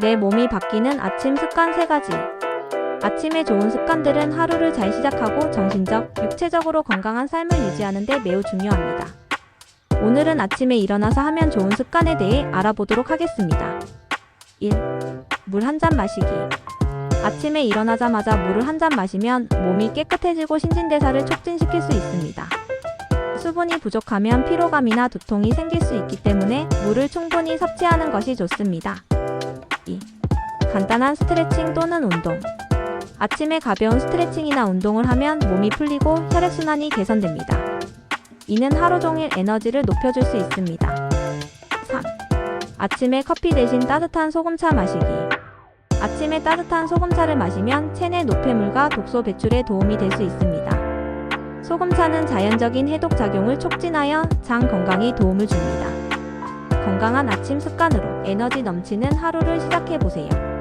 내 몸이 바뀌는 아침 습관 3가지. 아침에 좋은 습관들은 하루를 잘 시작하고 정신적, 육체적으로 건강한 삶을 유지하는 데 매우 중요합니다. 오늘은 아침에 일어나서 하면 좋은 습관에 대해 알아보도록 하겠습니다. 1. 물 한 잔 마시기. 아침에 일어나자마자 물을 한 잔 마시면 몸이 깨끗해지고 신진대사를 촉진시킬 수 있습니다. 수분이 부족하면 피로감이나 두통이 생길 수 있기 때문에 물을 충분히 섭취하는 것이 좋습니다. 2. 간단한 스트레칭 또는 운동. 아침에 가벼운 스트레칭이나 운동을 하면 몸이 풀리고 혈액순환이 개선됩니다. 이는 하루 종일 에너지를 높여줄 수 있습니다. 3. 아침에 커피 대신 따뜻한 소금차 마시기. 아침에 따뜻한 소금차를 마시면 체내 노폐물과 독소 배출에 도움이 될 수 있습니다. 소금차는 자연적인 해독 작용을 촉진하여 장 건강에 도움을 줍니다. 건강한 아침 습관으로 에너지 넘치는 하루를 시작해 보세요.